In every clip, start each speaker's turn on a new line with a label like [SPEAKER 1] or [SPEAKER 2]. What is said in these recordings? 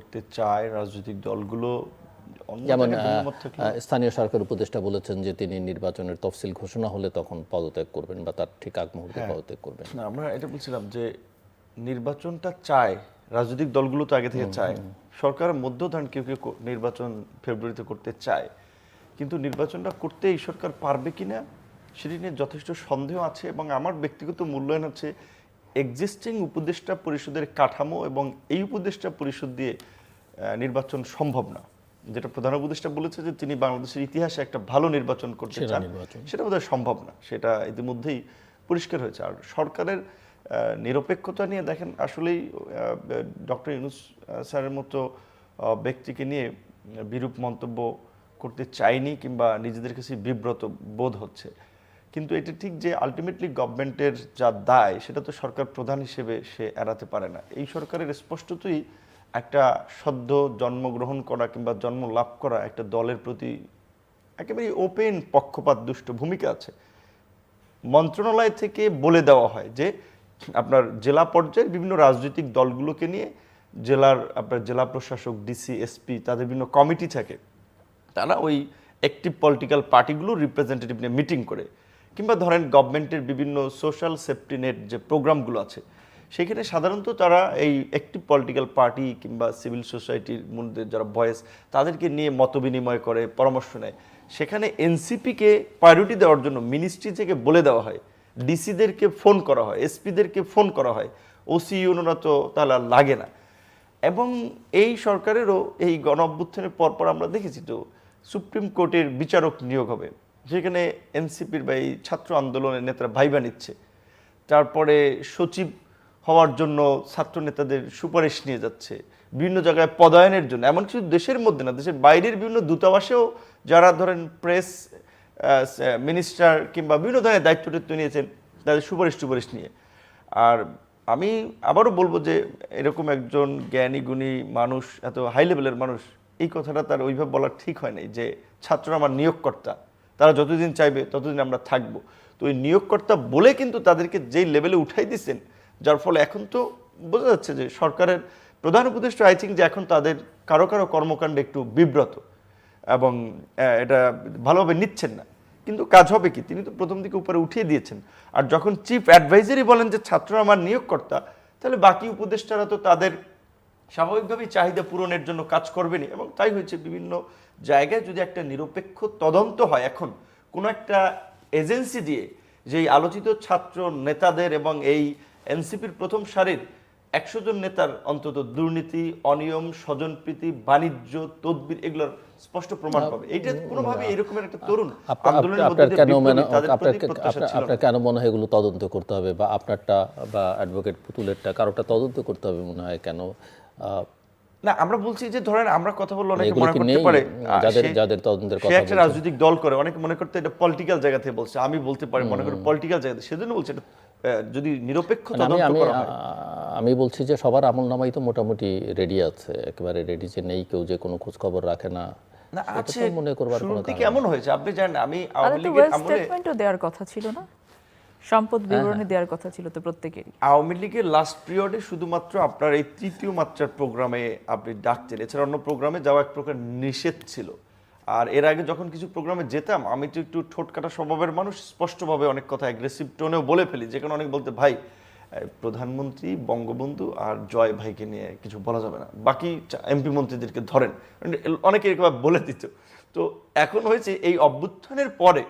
[SPEAKER 1] করতে চায় রাজনৈতিক দলগুলো
[SPEAKER 2] যেমন স্থানীয় সরকার উপদেষ্টা বলেছেন যে তিনি নির্বাচনের তফসিল ঘোষণা হলে তখন পদত্যাগ করবেন বা তার ঠিক আগ মুহূর্তে
[SPEAKER 1] হ্যাঁ।
[SPEAKER 2] পদত্যাগ করবেন।
[SPEAKER 1] না আমরা এটা বলছিলাম যে নির্বাচনটা চায় রাজনৈতিক দলগুলো তো আগে থেকে চায়। সরকারের মধ্যেও ধরেন কেউ কেউ নির্বাচন ফেব্রুয়ারিতে করতে চায়। কিন্তু নির্বাচনটা করতে এই সরকার পারবে কিনা সেটি নিয়ে যথেষ্ট সন্দেহ আছে এবং আমার ব্যক্তিগত মূল্যায়ন হচ্ছে এক্সিস্টিং উপদেষ্টা পরিষদের কাঠামো এবং এই উপদেষ্টা পরিষদ দিয়ে নির্বাচন সম্ভব না। যেটা প্রধান উপদেষ্টা বলেছে যে তিনি বাংলাদেশের ইতিহাসে একটা ভালো নির্বাচন করতে চান। সেটা বোধহয় সম্ভব না। সেটা ইতিমধ্যেই পরিষ্কার হয়েছে। আর সরকারের নিরপেক্ষতা নিয়ে দেখেন আসলেই ডক্টর ইউনুস স্যারের মতো ব্যক্তিকে নিয়ে বিরূপ মন্তব্য করতে চাইনি কিংবা নিজেদের কাছে বিব্রত বোধ হচ্ছে। কিন্তু এটা ঠিক যে আলটিমেটলি গভর্নমেন্টের যা দায়, সেটা তো সরকার প্রধান হিসেবে সে এড়াতে পারে না। এই সরকারের স্পষ্টতই একটা সদ্য জন্মগ্রহণ করা কিংবা জন্ম লাভ করা একটা দলের প্রতি একেবারে ওপেন পক্ষপাত দুষ্ট ভূমিকা আছে। মন্ত্রণালয় থেকে বলে দেওয়া হয় যে, আপনার জেলা পর্যায়ের বিভিন্ন রাজনৈতিক দলগুলোকে নিয়ে জেলার, আপনার জেলা প্রশাসক, ডিসি, এসপি, তাদের বিভিন্ন কমিটি থাকে। তারা ওই অ্যাক্টিভ পলিটিক্যাল পার্টিগুলো রিপ্রেজেন্টেটিভ নিয়ে মিটিং করে। কিংবা ধরেন গভর্নমেন্টের বিভিন্ন সোশ্যাল সেফটি নেট যে প্রোগ্রামগুলো আছে, সেখানে সাধারণত তারা এই একটি পলিটিক্যাল পার্টি কিংবা সিভিল সোসাইটির মধ্যে যারা ভয়েস তাদেরকে নিয়ে মতবিনিময় করে, পরামর্শ নেয়। সেখানে এনসিপিকে প্রায়োরিটি দেওয়ার জন্য মিনিস্ট্রি থেকে বলে দেওয়া হয় ডিসিদেরকে ফোন করা হয় এসপিদেরকে ফোন করা হয় ওসি ইউনোরা তো তাহলে লাগে না। এবং এই সরকারেরও এই গণ অভ্যুত্থানের পরপর আমরা দেখেছি তো সুপ্রিম কোর্টের বিচারক নিয়োগ হবে। সেখানে এনসিপির বা এই ছাত্র আন্দোলনের নেতারা ভাইবা নিচ্ছে। তারপরে সচিব হওয়ার জন্য ছাত্র নেতাদের সুপারিশ নিয়ে যাচ্ছে। বিভিন্ন জায়গায় পদায়নের জন্য এমন কিছু দেশের মধ্যে না, দেশের বাইরের বিভিন্ন দূতাবাসেও যারা ধরেন প্রেস মিনিস্টার কিংবা বিভিন্ন ধরনের দায়িত্ব টায়িত্ব নিয়েছেন, তাদের সুপারিশ টুপারিশ নিয়ে। আর আমি আবারও বলব যে এরকম একজন জ্ঞানী, গুণী মানুষ, এত হাই লেভেলের মানুষ, এই কথাটা তার ওইভাবে বলা ঠিক হয় নাই যে ছাত্ররা আমার নিয়োগকর্তা। তারা যতদিন চাইবে ততদিন আমরা থাকব। তো ওই নিয়োগকর্তা বলে কিন্তু তাদেরকে যেই লেভেলে উঠাই দিচ্ছেন, যার ফলে এখন তো বোঝা যাচ্ছে যে সরকারের প্রধান উপদেষ্টা আই থিঙ্ক যে এখন তাদের কারও কারও কর্মকাণ্ডে একটু বিব্রত এবং এটা ভালোভাবে নিচ্ছেন না। কিন্তু কাজ হবে কি? তিনি তো প্রথম দিকে উপরে উঠিয়ে দিয়েছেন। আর যখন চিফ অ্যাডভাইজারই বলেন যে ছাত্ররা আমার নিয়োগকর্তা, তাহলে বাকি উপদেষ্টারা তো তাদের স্বাভাবিকভাবেই চাহিদা পূরণের জন্য কাজ করবেনই এবং তাই হয়েছে বিভিন্ন জায়গায় যদি একটা নিরপেক্ষ তদন্ত হয় এখন কোনো একটা এজেন্সি দিয়ে যেই আলোচিত ছাত্র নেতাদের এবং এই এনসিপির প্রথম সারির একশো জন নেতার অন্তত দুর্নীতি অনিয়ম স্বজনপ্রীতি বাণিজ্য তদবির এগুলোর স্পষ্ট প্রমাণ পাবে। এইটা কোনোভাবে এরকমের একটা তরুণ আন্দোলনের মধ্যে
[SPEAKER 2] আপনার কেন মনে আপনার কেন মনে হয় এগুলো তদন্ত করতে হবে বা আপনারটা বা অ্যাডভোকেট পুতুলেরটা কারোটা তদন্ত করতে হবে মনে হয় কেন?
[SPEAKER 1] না আমরা বলছি যে ধরেন আমরা কথা বললে অনেকে মনে করতে পারে
[SPEAKER 2] যাদের- যাদের তদন্তের
[SPEAKER 1] সে
[SPEAKER 2] কথা
[SPEAKER 1] একটা রাজনৈতিক দল করে অনেকে মনে করতে এটা পলিটিক্যাল জায়গা থেকে বলছে আমি বলতে পারি মনে করি পলিটিক্যাল জায়গা থেকে। সেজন্য বলছি এটা যদি নিরপেক্ষ তদন্ত করা হয়।
[SPEAKER 2] আমি বলছি যে সবার আমল নামাই তো মোটামুটি রেডি আছে। একেবারে রেডি যে নেই কেউ যে কোনো খোঁজ খবর রাখে না
[SPEAKER 1] না আছে।
[SPEAKER 2] মনে করবার কোনো
[SPEAKER 1] এমন হয়েছে। আপনি জানেন আমি আওয়ামী লীগের আমলে
[SPEAKER 3] স্টেটমেন্টও দেওয়ার কথা ছিল না? সম্পদ বিবরণী দেওয়ার কথা ছিল তো প্রত্যেকেরই।
[SPEAKER 1] আওয়ামী লীগের লাস্ট পিরিয়ডে শুধুমাত্র আপনার এই তৃতীয় মাত্রার প্রোগ্রামে আপনি ডাকতেন এছাড়া অন্য প্রোগ্রামে যাওয়া এক প্রকার নিষেধ ছিল। আর এর আগে যখন কিছু প্রোগ্রামে যেতাম আমি তো একটু ঠোঁট কাটা স্বভাবের মানুষ স্পষ্টভাবে অনেক কথা অ্যাগ্রেসিভ টোনেও বলে ফেলি। যেখানে অনেক বলতে ভাই প্রধানমন্ত্রী বঙ্গবন্ধু আর জয় ভাইকে নিয়ে কিছু বলা যাবে না। বাকি এমপি মন্ত্রীদেরকে ধরেন। অনেকে এরকম বলে দিত। তো এখন হয়েছে এই অভ্যুত্থানের পরে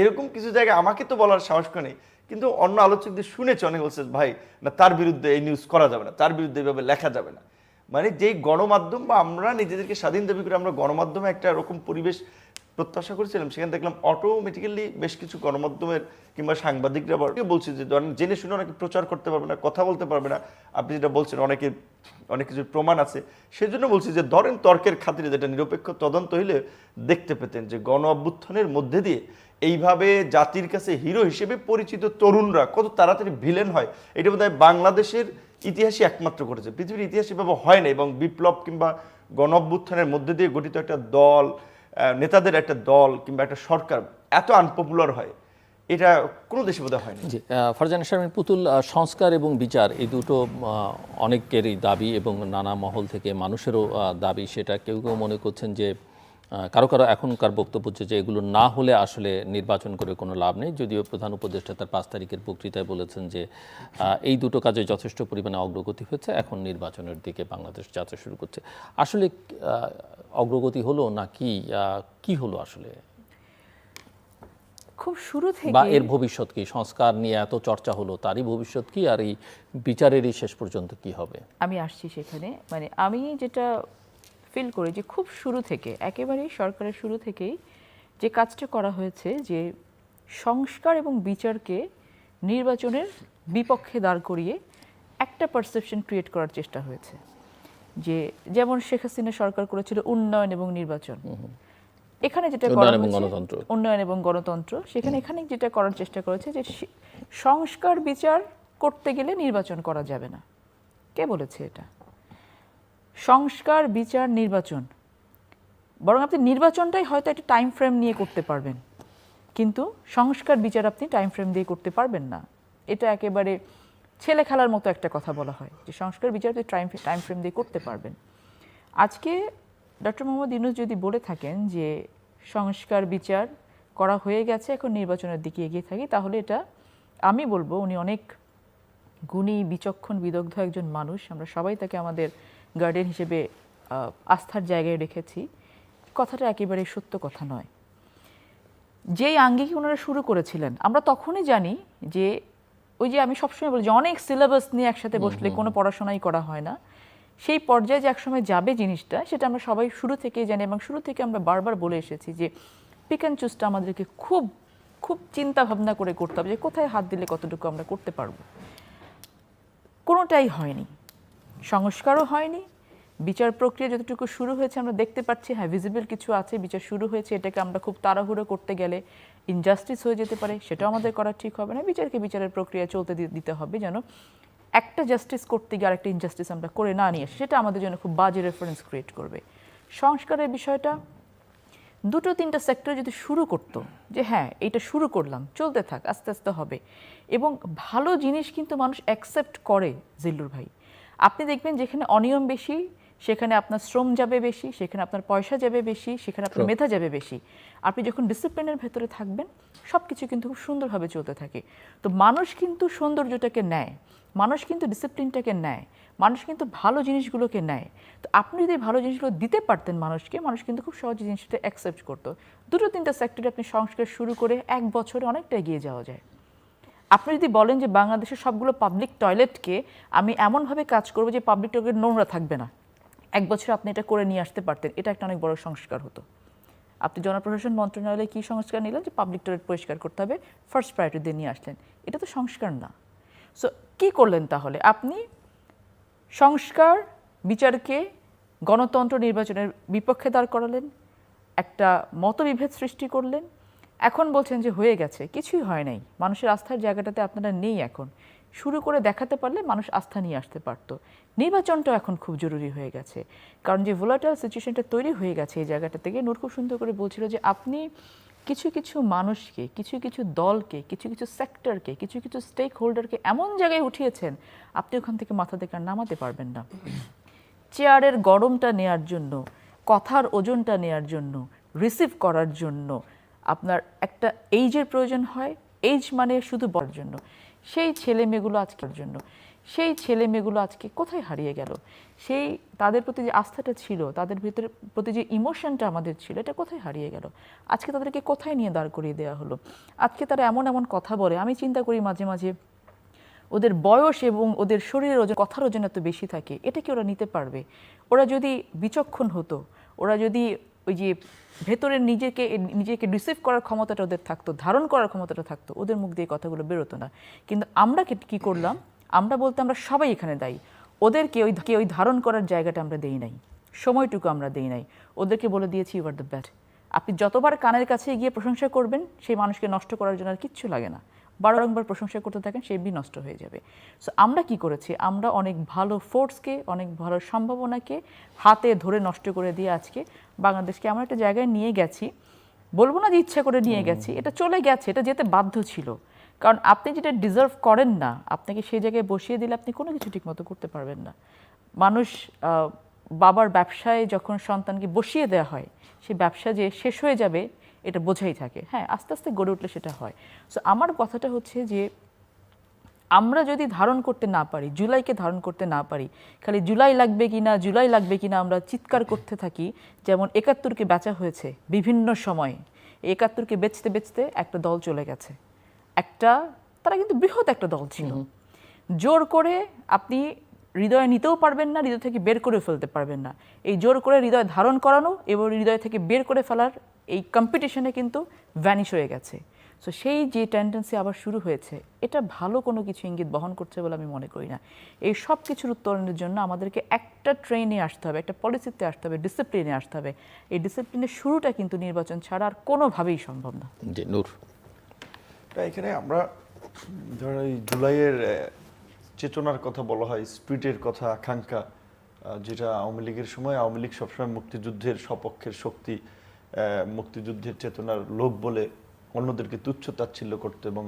[SPEAKER 1] এরকম কিছু জায়গায় আমাকে তো বলার সাহস করে নেই। কিন্তু অন্য আলোচকদের শুনেছে অনেক বলছে, ভাই, না, তার বিরুদ্ধে এই নিউজ করা যাবে না, তার বিরুদ্ধে এইভাবে লেখা যাবে না। মানে যেই গণমাধ্যম বা আমরা নিজেদেরকে স্বাধীন দাবি করে আমরা গণমাধ্যমে একটা এরকম পরিবেশ প্রত্যাশা করেছিলাম, সেখানে দেখলাম অটোমেটিক্যালি বেশ কিছু গণমাধ্যমের কিংবা সাংবাদিকরা বলছে যে, ধরেন জেনে শুনে অনেকে প্রচার করতে পারবে না, কথা বলতে পারবে না। আপনি যেটা বলছেন, অনেকে, অনেক কিছু প্রমাণ আছে। সেই জন্য বলছি যে, ধরেন তর্কের খাতিরে যেটা নিরপেক্ষ তদন্ত হইলে দেখতে পেতেন যে, গণ অভ্যুত্থানের মধ্যে দিয়ে এইভাবে জাতির কাছে হিরো হিসেবে পরিচিত তরুণরা কত তাড়াতাড়ি ভিলেন হয়, এটা বোধহয় বাংলাদেশের ইতিহাসে একমাত্র করেছে পৃথিবীর ইতিহাস এভাবে হয় না এবং বিপ্লব কিংবা গণঅভ্যুত্থানের মধ্যে দিয়ে গঠিত একটা দল নেতাদের একটা দল কিংবা একটা সরকার এত আনপপুলার হয়, এটা কোনো দেশে বোধহয় হয়নি
[SPEAKER 2] জি ফারজানা শারমিন, পুতুল সংস্কার এবং বিচার, এই দুটো অনেকেরই দাবি এবং নানা মহল থেকে মানুষেরও দাবি, সেটা কেউ কেউ মনে করছেন যে কারও কারও এখনকার বক্তব্য হচ্ছে যে এগুলো না হলে আসলে নির্বাচন করে কোনো লাভ নেই। যদিও প্রধান উপদেষ্টা তার পাঁচ তারিখের বক্তৃতায় বলেছেন যে এই দুটো কাজে যথেষ্ট পরিমাণে অগ্রগতি হয়েছে এখন নির্বাচনের দিকে বাংলাদেশ যাত্রা শুরু করছে। আসলে অগ্রগতি হলো না কি কি হলো আসলে?
[SPEAKER 3] খুব শুরু থেকে বা
[SPEAKER 2] এর ভবিষ্যৎ কি? সংস্কার নিয়ে এত চর্চা হলো তারই ভবিষ্যৎ কি? আর এই বিচারেরই শেষ পর্যন্ত কি হবে?
[SPEAKER 3] আমি আসছি সেখানে। মানে আমি যেটা ফিল করি যে খুব শুরু থেকে একেবারেই সরকারের শুরু থেকেই যে কাজটা করা হয়েছে যে সংস্কার এবং বিচারকে নির্বাচনের বিপক্ষে দাঁড় করিয়ে একটা পারসেপশন ক্রিয়েট করার চেষ্টা হয়েছে। যে যেমন শেখ হাসিনা সরকার করেছিল উন্নয়ন এবং নির্বাচন। এখানে যেটা করা
[SPEAKER 2] গণতন্ত্র।
[SPEAKER 3] উন্নয়ন এবং গণতন্ত্র সেখানে এখানে যেটা করার চেষ্টা করেছে যে সংস্কার বিচার করতে গেলে নির্বাচন করা যাবে না। কে বলেছে এটা? সংস্কার, বিচার, নির্বাচন। বরং আপনি নির্বাচনটাই হয়তো একটা টাইম ফ্রেম নিয়ে করতে পারবেন। কিন্তু সংস্কার, বিচার আপনি টাইম ফ্রেম দিয়ে করতে পারবেন না। এটা একেবারে ছেলে খেলার মতো একটা কথা বলা হয় যে সংস্কার, বিচার আপনি টাইম টাইম ফ্রেম দিয়ে করতে পারবেন। আজকে ডক্টর মোহাম্মদ ইউনুস যদি বলে থাকেন যে সংস্কার, বিচার করা হয়ে গেছে, এখন নির্বাচনের দিকে এগিয়ে থাকি, তাহলে এটা আমি বলব, উনি অনেক গুণী, বিচক্ষণ, বিদগ্ধ একজন মানুষ। আমরা সবাই তাকে আমাদের গার্ডিয়ান হিসেবে আস্থার জায়গায় রেখেছি। কথাটা একেবারে সত্য কথা নয়। যেই আঙ্গিকে ওনারা শুরু করেছিলেন আমরা তখনই জানি যে ওই যে আমি সবসময় বলি যে অনেক সিলেবাস নিয়ে একসাথে বসলে কোনো পড়াশোনাই করা হয় না। সেই পর্যায়ে যে একসময় যাবে জিনিসটা সেটা আমরা সবাই শুরু থেকেই জানি এবং শুরু থেকে আমরা বারবার বলে এসেছি যে পিক অ্যান্ড চুজটা আমাদেরকে খুব খুব চিন্তা ভাবনা করে করতে হবে যে কোথায় হাত দিলে কতটুকু আমরা করতে পারব। কোনোটাই হয়নি। সংস্কারও হয়নি। বিচার প্রক্রিয়া যতটুকু শুরু হয়েছে, আমরা দেখতে পাচ্ছি হ্যাঁ ভিজিবল কিছু আছে, বিচার শুরু হয়েছে, এটাকে আমরা খুব তাড়াহুড়ো করতে গেলে ইনজাস্টিস হয়ে যেতে পারে, সেটাও আমাদের করা ঠিক হবে না। বিচারকে বিচারের প্রক্রিয়া চলতে দিতে হবে যেন একটা জাস্টিস করতে গিয়ে আরেকটা ইনজাস্টিস আমরা করে না নিয়ে আসি, সেটা আমাদের জন্য খুব বাজে রেফারেন্স ক্রিয়েট করবে। সংস্কারের বিষয়টা, দুটো তিনটা সেক্টর যদি শুরু করতো, যে হ্যাঁ এটা শুরু করলাম, চলতে থাক, আস্তে আস্তে হবে। এবং ভালো জিনিস কিন্তু মানুষ অ্যাকসেপ্ট করে, জিল্লুর ভাই। আপনি দেখবেন যেখানে অনিয়ম বেশি সেখানে আপনার শ্রম যাবে বেশি সেখানে আপনার পয়সা যাবে বেশি সেখানে আপনার মেধা যাবে বেশি। আপনি যখন ডিসিপ্লিনের ভেতরে থাকবেন সব কিছু কিন্তু খুব সুন্দরভাবে চলতে থাকে। তো মানুষ কিন্তু সৌন্দর্যটাকে নেয় মানুষ কিন্তু ডিসিপ্লিনটাকে নেয় মানুষ কিন্তু ভালো জিনিসগুলোকে নেয়। তো আপনি যদি ভালো জিনিসগুলো দিতে পারতেন মানুষকে মানুষ কিন্তু খুব সহজে জিনিসটা অ্যাকসেপ্ট করতো। দুটো তিনটা সেক্টরে আপনি সংস্কার শুরু করে এক বছরে অনেকটা এগিয়ে যাওয়া যায়। আপনি যদি বলেন যে বাংলাদেশের সবগুলো পাবলিক টয়লেটকে আমি এমনভাবে কাজ করব যে পাবলিক টয়লেট নোংরা থাকবে না। এক বছর আপনি এটা করে নিয়ে আসতে পারতেন। এটা একটা অনেক বড় সংস্কার হতো। আপনি জনপ্রশাসন মন্ত্রণালয়ে কী সংস্কার নিলেন? যে পাবলিক টয়লেট পরিষ্কার করতে হবে ফার্স্ট প্রায়োরিটি দিয়ে নিয়ে আসলেন। এটা তো সংস্কার না। সো কী করলেন তাহলে? আপনি সংস্কার, বিচারকে গণতন্ত্র নির্বাচনের বিপক্ষে দাঁড় করালেন, একটা মতবিভেদ সৃষ্টি করলেন এখন বলছেন যে হয়ে গেছে, কিছুই হয় নাই। মানুষের আস্থার জায়গাটাতে আপনারা নেই এখন। শুরু করে দেখাতে পারলে মানুষ আস্থা নিয়ে আসতে পারতো। নির্বাচনটাও এখন খুব জরুরি হয়ে গেছে। কারণ যে ভোলাটাইল সিচুয়েশনটা তৈরি হয়ে গেছে এই জায়গাটা থেকে, নূর খুব সুন্দর করে বলছিল যে আপনি কিছু কিছু মানুষকে, কিছু কিছু দলকে, কিছু কিছু সেক্টরকে কিছু কিছু স্টেক হোল্ডারকে এমন জায়গায় উঠিয়েছেন, আপনি ওখান থেকে মাথা থেকে নামাতে পারবেন না। চেয়ারের গরমটা নেয়ার জন্য, কথার ওজনটা নেয়ার জন্য রিসিভ করার জন্য আপনার একটা এইজের প্রয়োজন হয়। এইজ মানে শুধু বলার জন্য। সেই ছেলে মেয়েগুলো আজকের জন্য। সেই ছেলে মেয়েগুলো আজকে কোথায় হারিয়ে গেল? সেই তাদের প্রতি যে আস্থাটা ছিল, তাদের ভিতরে প্রতি যে ইমোশনটা আমাদের ছিল, এটা কোথায় হারিয়ে গেল? আজকে তাদেরকে কোথায় নিয়ে দাঁড় করিয়ে দেওয়া হলো? আজকে তারা এমন এমন কথা বলে। আমি চিন্তা করি মাঝে মাঝে ওদের বয়স এবং ওদের শরীরের ওজন, কথার ওজন এত বেশি থাকে, এটা কি ওরা নিতে পারবে? ওরা যদি বিচক্ষণ হতো, ওরা যদি ওই যে ভেতরের নিজেকে নিজেকে রিসিভ করার ক্ষমতাটা ওদের থাকতো, ধারণ করার ক্ষমতাটা থাকতো, ওদের মুখ দিয়ে কথাগুলো বেরোতো না। কিন্তু আমরা কি- করলাম? আমরা বলতে আমরা সবাই এখানে দায়ী। ওদেরকে ওই কে ওই ধারণ করার জায়গাটা আমরা দেই নাই। সময়টুকু আমরা দেই নাই। ওদেরকে বলে দিয়েছি ইউ আর দ্য ব্যাট আপনি যতবার কানের কাছে গিয়ে প্রশংসা করবেন, সেই মানুষকে নষ্ট করার জন্য আর কিচ্ছু লাগে না। বারংবার প্রশংসা করতে থাকেন সে এমনি নষ্ট হয়ে যাবে। সো আমরা কি করেছি? আমরা অনেক ভালো ফোর্সকে অনেক ভালো সম্ভাবনাকে হাতে ধরে নষ্ট করে দিয়ে আজকে বাংলাদেশকে এমন একটা জায়গায় নিয়ে গেছি। বলব না যে ইচ্ছা করে নিয়ে গেছি এটা চলে গেছে এটা যেতে বাধ্য ছিল। কারণ আপনি যেটা ডিজার্ভ করেন না আপনাকে সেই জায়গায় বসিয়ে দিলে আপনি কোনো কিছু ঠিকমতো করতে পারবেন না। মানুষ বাবার ব্যবসায় যখন সন্তানকে বসিয়ে দেওয়া হয় সেই ব্যবসা যে শেষ হয়ে যাবে এটা বোঝাই থাকে। হ্যাঁ আস্তে আস্তে গড়ে উঠলে সেটা হয়। সো আমার কথাটা হচ্ছে যে আমরা যদি ধারণ করতে না পারি জুলাইকে ধারণ করতে না পারি খালি জুলাই লাগবে কিনা জুলাই লাগবে কিনা আমরা চিৎকার করতে থাকি যেমন একাত্তরকে বেচা হয়েছে বিভিন্ন সময়ে। একাত্তরকে বেচতে বেচতে একটা দল চলে গেছে। একটা তারা কিন্তু বৃহৎ একটা দল ছিল। জোর করে আপনি হৃদয়ে নিতেও পারবেন না হৃদয় থেকে বের করে ফেলতে পারবেন না। এই জোর করে হৃদয় ধারণ করানো এবং হৃদয় থেকে বের করে ফেলার এই কম্পিটিশনে কিন্তু ভ্যানিশ হয়ে গেছে। সো সেই যে টেন্ডেন্সি আবার শুরু হয়েছে এটা ভালো কোনো কিছু ইঙ্গিত বহন করছে বলে আমি মনে করি না। এই সব কিছুর উত্তরণের জন্য আমাদেরকে একটা ট্রেনে আসতে হবে একটা পলিসিতে আসতে হবে ডিসিপ্লিনে আসতে হবে। এই ডিসিপ্লিনের শুরুটা কিন্তু নির্বাচন ছাড়া আর কোনোভাবেই সম্ভব না।
[SPEAKER 2] জি নূর।
[SPEAKER 1] তা এখানে আমরা ধরো এই জুলাইয়ের চেতনার কথা বলা হয় স্পিরিটের কথা আকাঙ্ক্ষা যেটা আওয়ামী লীগের সময় আওয়ামী লীগ সবসময় মুক্তিযুদ্ধের সপক্ষের শক্তি মুক্তিযুদ্ধের চেতনার লোক বলে অন্যদেরকে তুচ্ছ তাচ্ছিল্য করতো এবং